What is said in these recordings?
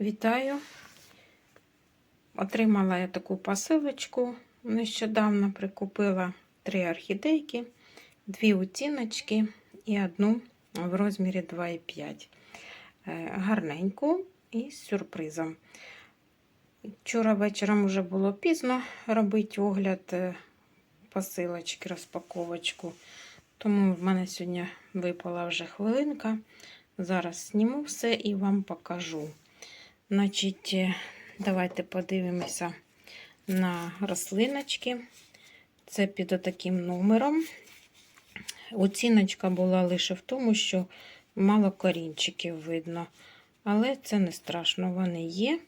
Вітаю! Отримала я таку посилочку. Нещодавно прикупила три орхідейки, дві оціночки і одну в розмірі 2,5. Е, Гарненьку і з сюрпризом. Вчора вечором вже було пізно робити огляд е, посилочки, розпаковочку. Тому в мене сьогодні випала вже хвилинка. Зараз зніму все і вам покажу. Значить, е, давайте подивимося на рослиночки. Це під таким номером. Оціночка була лише в тому, що мало корінчиків видно. Але це не страшно, вони є.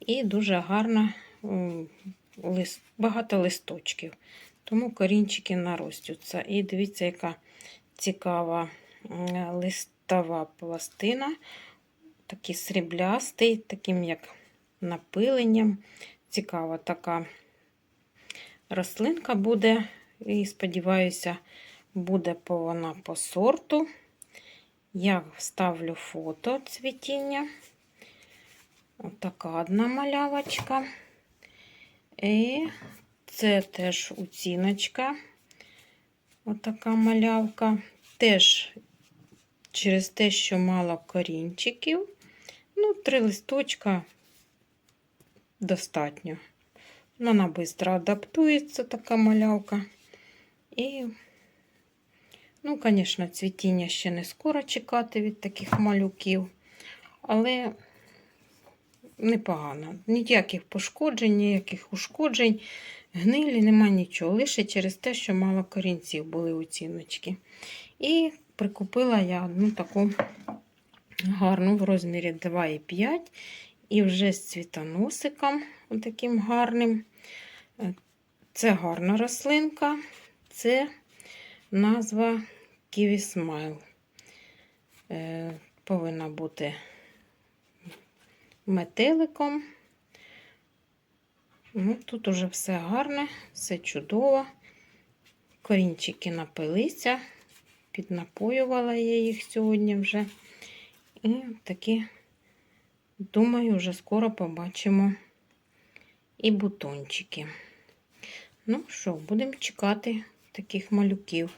І дуже гарно багато листочків. Тому корінчики наростються. І дивіться, яка цікава листова пластина. Такий сріблястий, таким як напиленням. Цікава така рослинка буде. І, сподіваюся, буде вона по сорту. Я вставлю фото цвітіння. Отака одна малявочка. І це теж оціночка. Отака малявка. Теж через те, що мало корінчиків. Ну, три листочка достатньо. Вона швидко адаптується, така малявка. І, ну, звісно, цвітіння ще не скоро чекати від таких малюків, але непогано. Ніяких пошкоджень, ніяких ушкоджень, гнилі, нема нічого. Лише через те, що мало корінців були оціночки. І прикупила я одну таку гарну в розмірі 2,5 і вже з цвітоносиком, таким гарним. Це гарна рослинка, це назва Kiwi Smile. Е, повинна бути метеликом. Ну, Тут уже все гарне, все чудово. Корінчики напилися, піднапоювала я їх сьогодні вже. І такі, думаю, вже скоро побачимо і бутончики. Ну що, будемо чекати таких малюків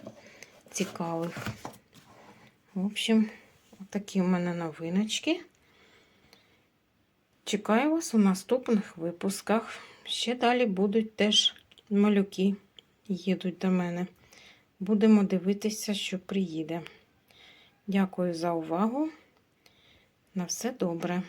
цікавих. В общем, такі в мене новиночки. Чекаю вас у наступних випусках. Ще далі будуть теж малюки, їдуть до мене. Будемо дивитися, що приїде. Дякую за увагу. На все добре.